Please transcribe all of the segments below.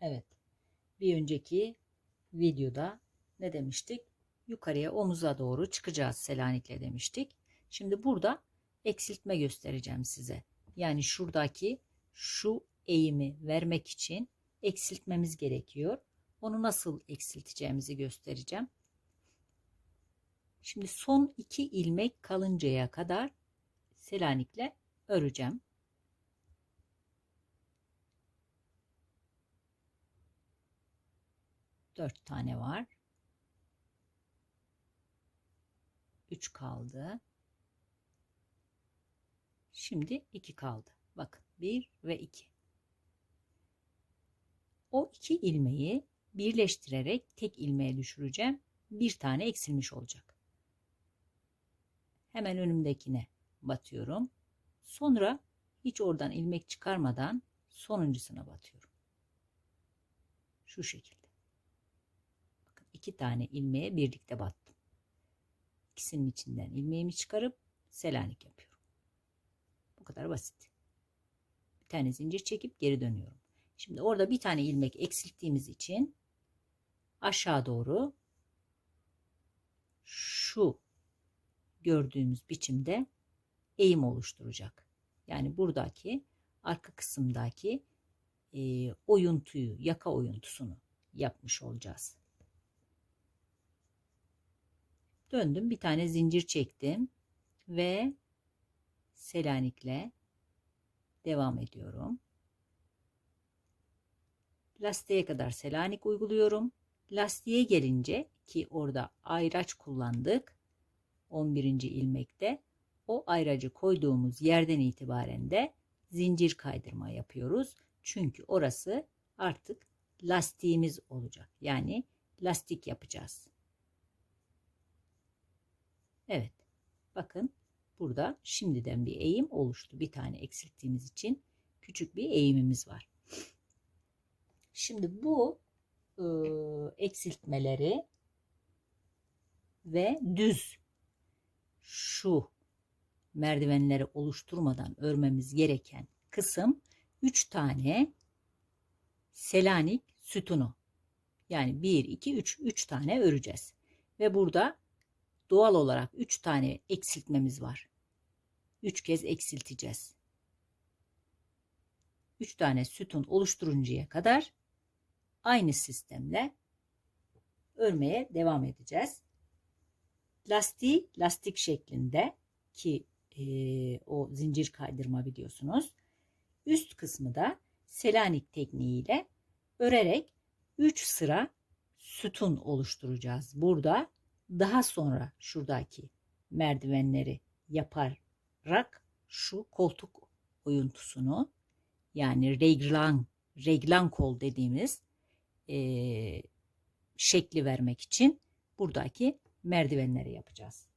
Evet. Bir önceki videoda ne demiştik? Yukarıya omuza doğru çıkacağız Selanik'le demiştik. Şimdi burada eksiltme göstereceğim size. Yani şuradaki şu eğimi vermek için eksiltmemiz gerekiyor. Onu nasıl eksilteceğimizi göstereceğim. Şimdi son iki ilmek kalıncaya kadar Selanik'le öreceğim. Dört tane var. Üç kaldı. Şimdi iki kaldı. Bakın bir ve iki. O iki ilmeği birleştirerek tek ilmeğe düşüreceğim. Bir tane eksilmiş olacak. Hemen önümdekine batıyorum. Sonra hiç oradan ilmek çıkarmadan sonuncusuna batıyorum. Şu şekilde. İki tane ilmeğe birlikte battım. İkisinin içinden ilmeğimi çıkarıp selanik yapıyorum. Bu kadar basit. Bir tane zincir çekip geri dönüyorum. Şimdi orada bir tane ilmek eksilttiğimiz için aşağı doğru şu gördüğümüz biçimde eğim oluşturacak. Yani buradaki arka kısımdaki e, oyuntuyu, yaka oyuntusunu yapmış olacağız. Döndüm bir tane zincir çektim ve Selanik'le devam ediyorum. Lastiğe kadar Selanik uyguluyorum. Lastiğe gelince ki orada ayraç kullandık 11. ilmekte o ayracı koyduğumuz yerden itibaren de zincir kaydırma yapıyoruz. Çünkü orası artık lastiğimiz olacak. Yani lastik yapacağız. Evet. Bakın burada şimdiden bir eğim oluştu. Bir tane eksilttiğimiz için küçük bir eğimimiz var. Şimdi bu e, eksiltmeleri ve düz şu merdivenleri oluşturmadan örmemiz gereken kısım 3 tane Selanik sütunu. Yani 1, 2, 3, 3 tane öreceğiz. Ve burada doğal olarak 3 tane eksiltmemiz var. 3 kez eksilteceğiz. 3 tane sütun oluşturuncaya kadar aynı sistemle örmeye devam edeceğiz. Lastiği lastik şeklinde ki e, o zincir kaydırma biliyorsunuz. Üst kısmı da Selanik tekniğiyle örerek 3 sıra sütun oluşturacağız. Burada daha sonra şuradaki merdivenleri yaparak şu koltuk oyuntusunu yani reglan, reglan kol dediğimiz e, şekli vermek için buradaki merdivenleri yapacağız.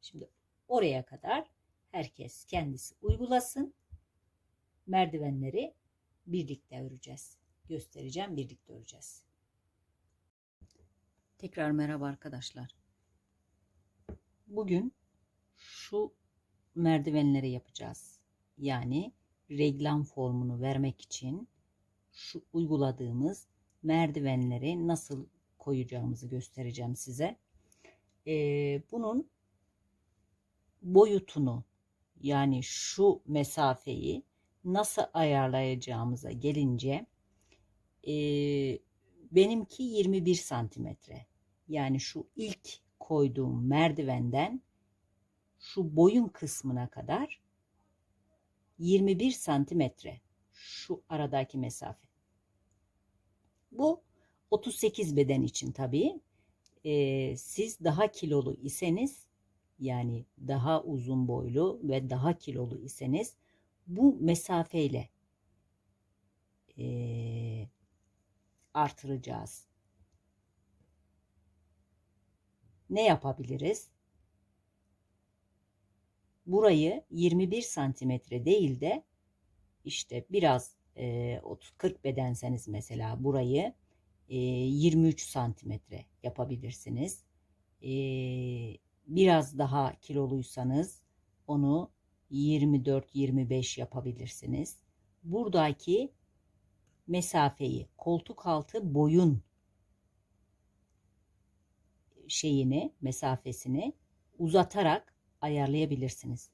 Şimdi oraya kadar herkes kendisi uygulasın. Merdivenleri birlikte öreceğiz. Göstereceğim birlikte öreceğiz. Tekrar merhaba arkadaşlar. Bugün şu merdivenleri yapacağız. Yani reglam formunu vermek için şu uyguladığımız merdivenleri nasıl koyacağımızı göstereceğim size. Ee, bunun boyutunu yani şu mesafeyi nasıl ayarlayacağımıza gelince e, benimki 21 santimetre. Yani şu ilk koyduğum merdivenden şu boyun kısmına kadar 21 santimetre şu aradaki mesafe. Bu 38 beden için tabii. Ee, siz daha kilolu iseniz yani daha uzun boylu ve daha kilolu iseniz bu mesafeyle e, artıracağız. Ne yapabiliriz? Burayı 21 santimetre değil de işte biraz e, 30-40 bedenseniz mesela burayı e, 23 santimetre yapabilirsiniz. E, biraz daha kiloluysanız onu 24-25 yapabilirsiniz. Buradaki mesafeyi koltuk altı boyun şeyini, mesafesini uzatarak ayarlayabilirsiniz.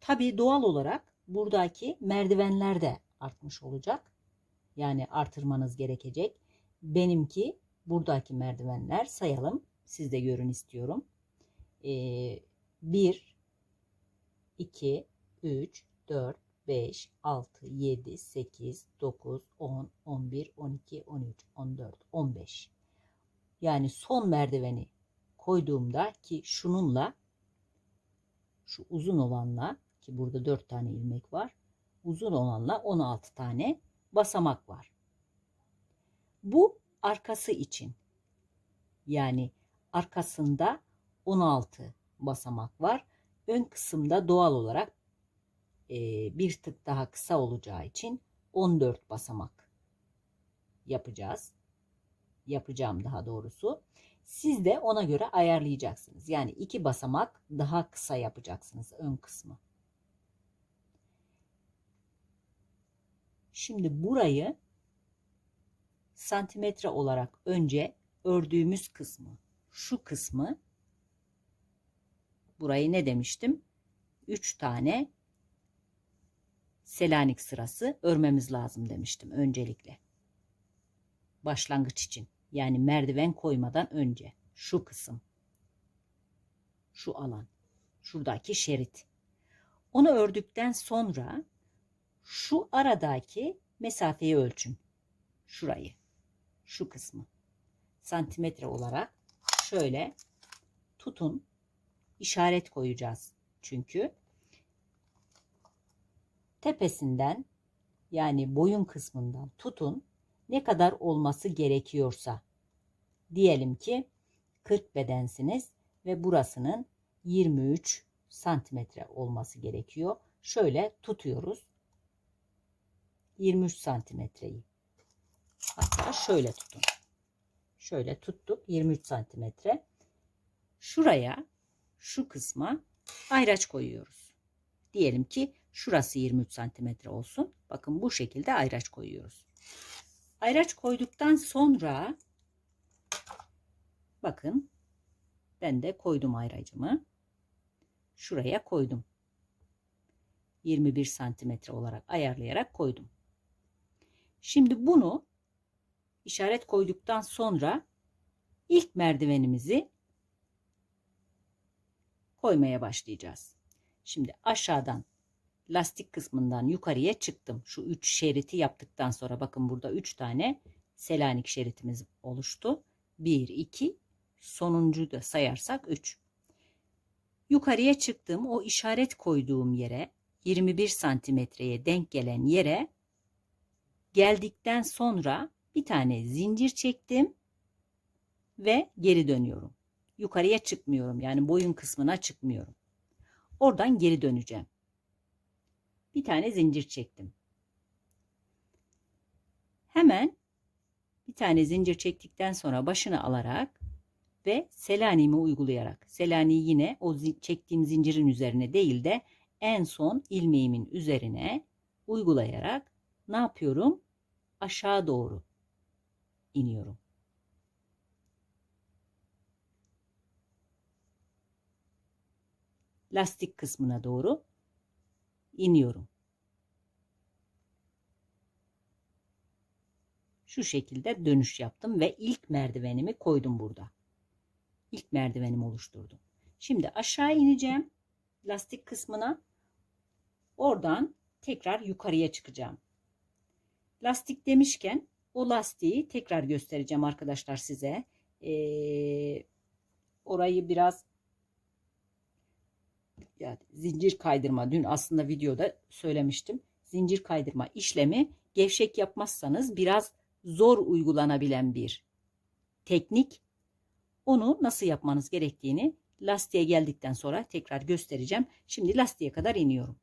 Tabii doğal olarak buradaki merdivenler de artmış olacak. Yani artırmanız gerekecek. Benimki buradaki merdivenler sayalım. Siz de görün istiyorum. Ee, 1, 2, 3, 4, 5, 6, 7, 8, 9, 10, 11, 12, 13, 14, 15. Yani son merdiveni koyduğumda ki şununla şu uzun olanla ki burada 4 tane ilmek var. Uzun olanla 16 tane basamak var. Bu arkası için. Yani arkasında 16 basamak var. Ön kısımda doğal olarak e, bir tık daha kısa olacağı için 14 basamak yapacağız. Yapacağım daha doğrusu. Siz de ona göre ayarlayacaksınız. Yani iki basamak daha kısa yapacaksınız ön kısmı. Şimdi burayı santimetre olarak önce ördüğümüz kısmı, şu kısmı burayı ne demiştim? 3 tane Selanik sırası örmemiz lazım demiştim öncelikle. Başlangıç için. Yani merdiven koymadan önce şu kısım. Şu alan. Şuradaki şerit. Onu ördükten sonra şu aradaki mesafeyi ölçün. Şurayı. Şu kısmı. Santimetre olarak şöyle tutun. İşaret koyacağız. Çünkü tepesinden yani boyun kısmından tutun ne kadar olması gerekiyorsa diyelim ki 40 bedensiniz ve burasının 23 santimetre olması gerekiyor. Şöyle tutuyoruz. 23 santimetreyi. Hatta şöyle tutun. Şöyle tuttuk 23 santimetre. Şuraya şu kısma ayraç koyuyoruz. Diyelim ki şurası 23 santimetre olsun. Bakın bu şekilde ayraç koyuyoruz. Ayraç koyduktan sonra bakın ben de koydum ayracımı. Şuraya koydum. 21 santimetre olarak ayarlayarak koydum. Şimdi bunu işaret koyduktan sonra ilk merdivenimizi koymaya başlayacağız. Şimdi aşağıdan lastik kısmından yukarıya çıktım. Şu 3 şeriti yaptıktan sonra bakın burada 3 tane Selanik şeritimiz oluştu. 1, 2, sonuncu da sayarsak 3. Yukarıya çıktım. O işaret koyduğum yere 21 santimetreye denk gelen yere geldikten sonra bir tane zincir çektim ve geri dönüyorum. Yukarıya çıkmıyorum. Yani boyun kısmına çıkmıyorum. Oradan geri döneceğim bir tane zincir çektim. Hemen bir tane zincir çektikten sonra başını alarak ve selanimi uygulayarak selani yine o çektiğim zincirin üzerine değil de en son ilmeğimin üzerine uygulayarak ne yapıyorum? Aşağı doğru iniyorum. Lastik kısmına doğru iniyorum. Şu şekilde dönüş yaptım ve ilk merdivenimi koydum burada. İlk merdivenimi oluşturdum. Şimdi aşağı ineceğim lastik kısmına. Oradan tekrar yukarıya çıkacağım. Lastik demişken o lastiği tekrar göstereceğim arkadaşlar size. Ee, orayı biraz yani zincir kaydırma dün aslında videoda söylemiştim. Zincir kaydırma işlemi gevşek yapmazsanız biraz zor uygulanabilen bir teknik. Onu nasıl yapmanız gerektiğini lastiğe geldikten sonra tekrar göstereceğim. Şimdi lastiğe kadar iniyorum.